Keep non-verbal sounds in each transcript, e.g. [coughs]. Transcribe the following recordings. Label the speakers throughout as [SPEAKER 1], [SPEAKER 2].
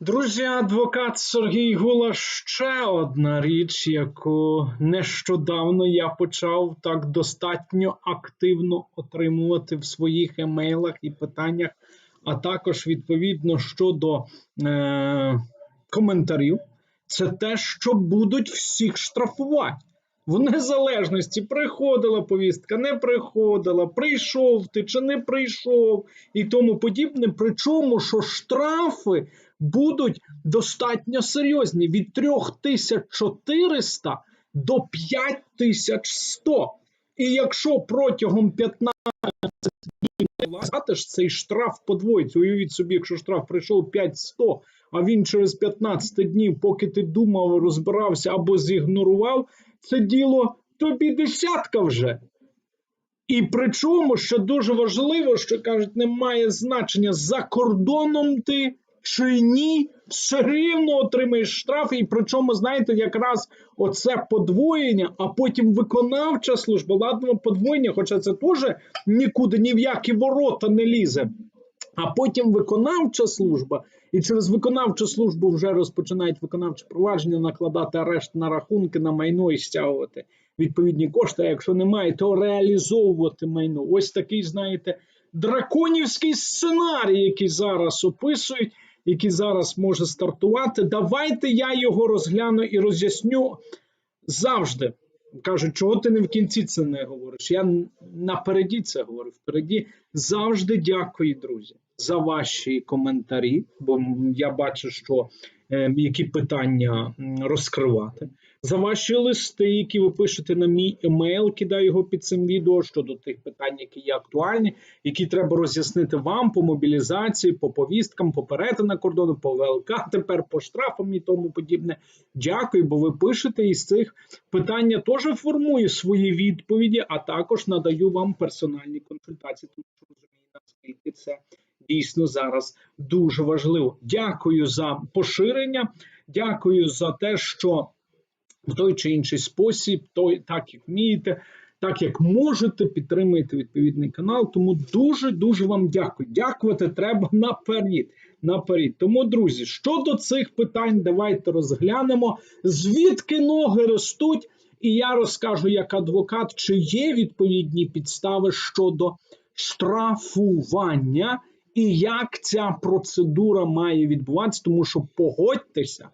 [SPEAKER 1] Друзі, адвокат Сергій Гула ще одна річ, яку нещодавно я почав так достатньо активно отримувати в своїх емейлах і питаннях, а також відповідно щодо е- коментарів. Це те, що будуть всіх штрафувати. В незалежності приходила повістка, не приходила, прийшов ти чи не прийшов і тому подібне. Причому, що штрафи будуть достатньо серйозні від 3400 до 5100. І якщо протягом 15 днів платиш, цей штраф подвоїться. Уявіть собі, якщо штраф прийшов 5100, а він через 15 днів, поки ти думав, розбирався або зігнорував, це діло тобі десятка вже. І причому, що дуже важливо, що кажуть, немає значення за кордоном ти чи ні, все рівно отримаєш штраф. І причому, знаєте, якраз оце подвоєння, а потім виконавча служба, ладно, подвоєння, хоча це теж нікуди ні в які ворота не лізе. А потім виконавча служба, і через виконавчу службу вже розпочинають виконавче провадження, накладати арешт на рахунки на майно і стягувати відповідні кошти. А якщо немає, то реалізовувати майно. Ось такий, знаєте, драконівський сценарій, який зараз описують, який зараз може стартувати. Давайте я його розгляну і роз'ясню завжди. Кажуть, чого ти не в кінці це не говориш? Я напереді це говорю. Впереді завжди дякую, друзі, за ваші коментарі, бо я бачу, що які питання розкривати. За ваші листи, які ви пишете на мій емейл, кидаю його під цим відео щодо тих питань, які є актуальні, які треба роз'яснити вам по мобілізації, по повісткам, по перетину кордону, по ВЛК, тепер по штрафам і тому подібне. Дякую, бо ви пишете із цих питань я теж формую свої відповіді, а також надаю вам персональні консультації. Тому що розумію, наскільки це дійсно зараз дуже важливо. Дякую за поширення, дякую за те, що в той чи інший спосіб, той так як вмієте, так як можете, підтримуєте відповідний канал. Тому дуже дуже вам дякую. Дякувати треба наперед. наперед. Тому, друзі, щодо цих питань, давайте розглянемо, звідки ноги ростуть, і я розкажу як адвокат, чи є відповідні підстави щодо штрафування. І як ця процедура має відбуватися, тому що погодьтеся,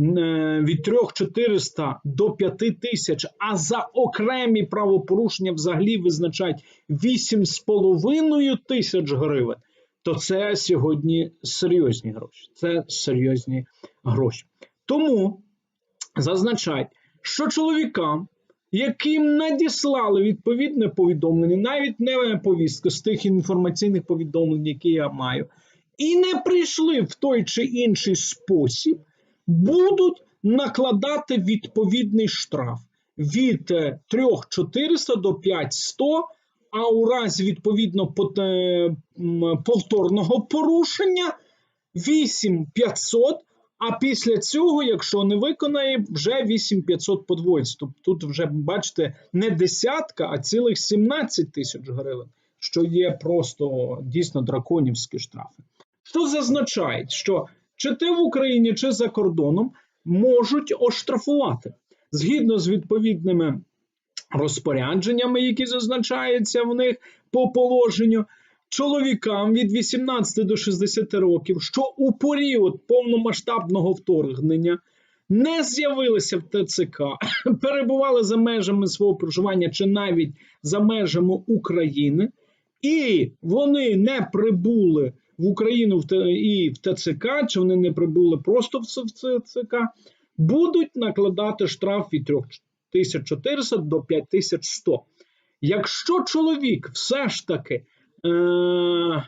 [SPEAKER 1] Е, від 3400 до 5000, а за окремі правопорушення взагалі визначають 8,5 тисяч гривень, то це сьогодні серйозні гроші. Це серйозні гроші. Тому зазначають, що чоловікам, яким надіслали відповідне повідомлення, навіть не повістку з тих інформаційних повідомлень, які я маю, і не прийшли в той чи інший спосіб будуть накладати відповідний штраф від 3400 е, до 5100, а у разі відповідно е, повторного порушення 8500, а після цього, якщо не виконає, вже 8500 подвоїться. Тобто тут вже, бачите, не десятка, а цілих 17 тисяч гривень, що є просто дійсно драконівські штрафи. Що зазначає, що чи ти в Україні, чи за кордоном можуть оштрафувати згідно з відповідними розпорядженнями, які зазначаються в них по положенню. Чоловікам від 18 до 60 років, що у період повномасштабного вторгнення не з'явилися в ТЦК, [coughs] перебували за межами свого проживання чи навіть за межами України, і вони не прибули в Україну і в ТЦК, чи вони не прибули просто в ТЦК, будуть накладати штраф від 3400 до 5100. Якщо чоловік все ж таки е-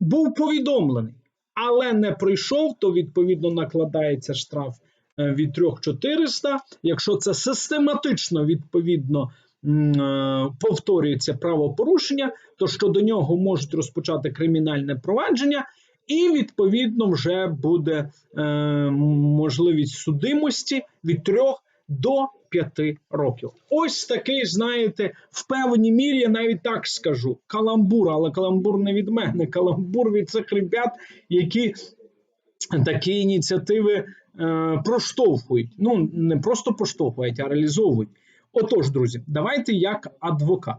[SPEAKER 1] був повідомлений, але не прийшов, то відповідно накладається штраф е, від 3400. Якщо це систематично відповідно Е, повторюється правопорушення, то щодо нього можуть розпочати кримінальне провадження, і відповідно вже буде е, можливість судимості від 3 до 5 років. Ось такий, знаєте, в певній мірі я навіть так скажу: каламбур, але каламбур не від мене, каламбур від цих ребят, які такі ініціативи е, проштовхують. Ну, не просто проштовхують, а реалізовують. Отож, друзі, давайте як адвокат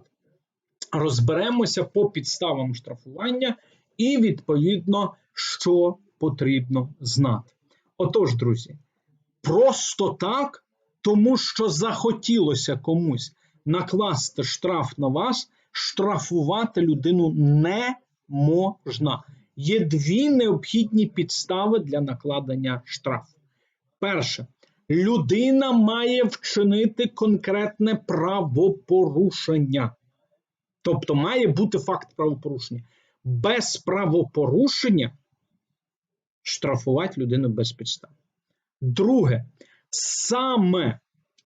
[SPEAKER 1] розберемося по підставам штрафування і, відповідно, що потрібно знати. Отож, друзі, просто так, тому що захотілося комусь накласти штраф на вас, штрафувати людину не можна. Є дві необхідні підстави для накладення штрафу. Перше, людина має вчинити конкретне правопорушення. Тобто має бути факт правопорушення. Без правопорушення штрафувати людину без підстав. Друге, саме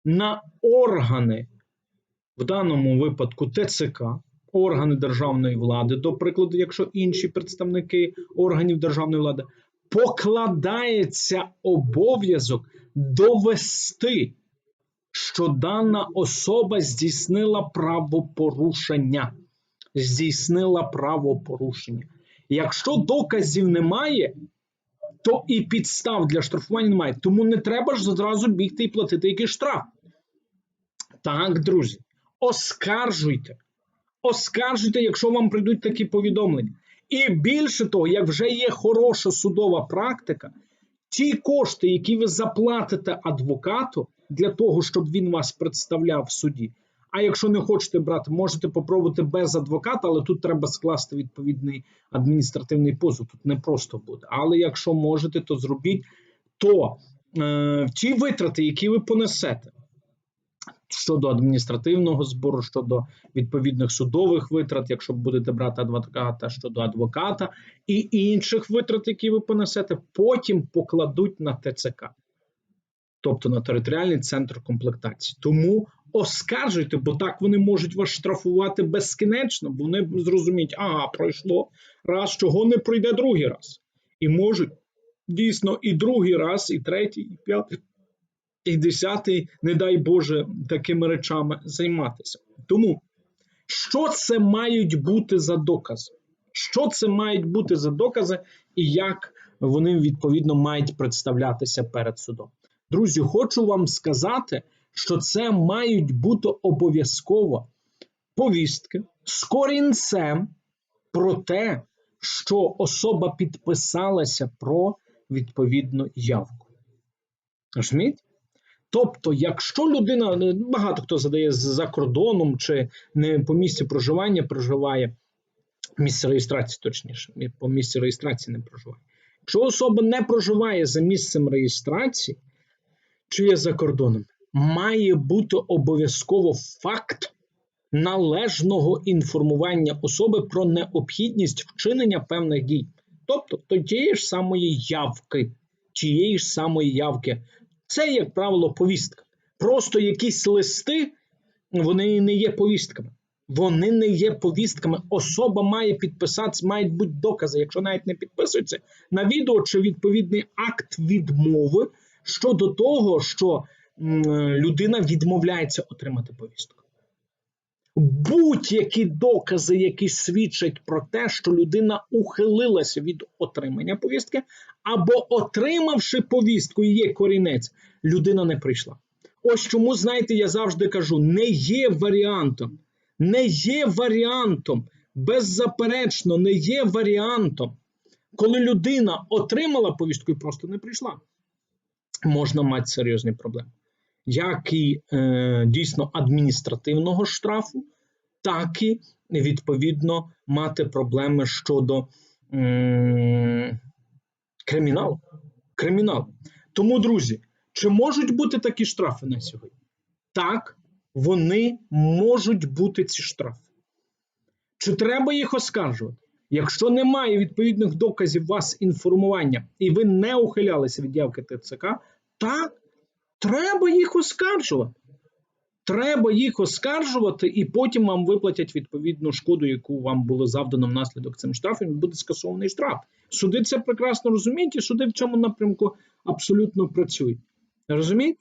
[SPEAKER 1] на органи, в даному випадку ТЦК, органи державної влади, до прикладу, якщо інші представники органів державної влади, покладається обов'язок довести, що дана особа здійснила правопорушення. Здійснила правопорушення. Якщо доказів немає, то і підстав для штрафування немає. Тому не треба ж зразу бігти і платити якийсь штраф. Так, друзі, оскаржуйте. Оскаржуйте, якщо вам прийдуть такі повідомлення. І більше того, як вже є хороша судова практика, ті кошти, які ви заплатите адвокату для того, щоб він вас представляв в суді. А якщо не хочете брати, можете попробувати без адвоката, але тут треба скласти відповідний адміністративний позов. Тут не просто буде. Але якщо можете, то зробіть то е, ті витрати, які ви понесете щодо адміністративного збору, щодо відповідних судових витрат, якщо будете брати адвоката щодо адвоката і інших витрат, які ви понесете, потім покладуть на ТЦК. Тобто на територіальний центр комплектації. Тому оскаржуйте, бо так вони можуть вас штрафувати безкінечно, бо вони зрозуміють, ага, пройшло раз, чого не пройде другий раз. І можуть дійсно і другий раз, і третій, і п'ятий, і десятий, не дай Боже, такими речами займатися. Тому що це мають бути за докази? Що це мають бути за докази, і як вони відповідно мають представлятися перед судом? Друзі, хочу вам сказати, що це мають бути обов'язково повістки з корінцем про те, що особа підписалася про відповідну явку. Розумієте? Тобто, якщо людина, багато хто задає за кордоном чи не по місці проживання проживає, місце реєстрації, точніше, по місці реєстрації не проживає. Якщо особа не проживає за місцем реєстрації, чи є за кордоном, має бути обов'язково факт належного інформування особи про необхідність вчинення певних дій, тобто тієї ж самої явки, тієї ж самої явки. Це, як правило, повістка. Просто якісь листи, вони не є повістками. Вони не є повістками. Особа має підписатися, мають бути докази. Якщо навіть не підписується на відео чи відповідний акт відмови щодо того, що людина відмовляється отримати повістку. Будь-які докази, які свідчать про те, що людина ухилилася від отримання повістки, або отримавши повістку, і є корінець, людина не прийшла. Ось чому, знаєте, я завжди кажу: не є варіантом, не є варіантом, беззаперечно, не є варіантом, коли людина отримала повістку і просто не прийшла. Можна мати серйозні проблеми як і е, дійсно адміністративного штрафу, так і відповідно мати проблеми щодо е, криміналу. Криміналу. Тому, друзі, чи можуть бути такі штрафи на сьогодні? Так, вони можуть бути ці штрафи. Чи треба їх оскаржувати? Якщо немає відповідних доказів вас інформування, і ви не ухилялися від явки ТЦК, так, Треба їх оскаржувати. Треба їх оскаржувати, і потім вам виплатять відповідну шкоду, яку вам було завдано внаслідок цим штрафом, і буде скасований штраф. Суди це прекрасно розуміють, і суди в цьому напрямку абсолютно працюють. Розумієте?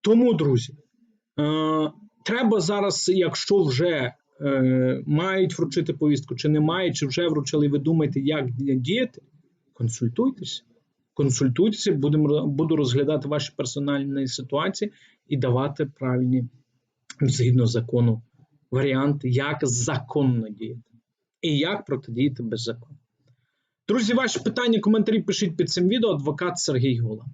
[SPEAKER 1] Тому, друзі, е, треба зараз, якщо вже е, мають вручити повістку, чи не мають, чи вже вручили, ви думаєте, як діяти, консультуйтесь. Консультуйтеся, будемо буду розглядати ваші персональні ситуації і давати правильні згідно закону варіанти, як законно діяти і як протидіяти беззаконно. Друзі, ваші питання, коментарі пишіть під цим відео. Адвокат Сергій Гола.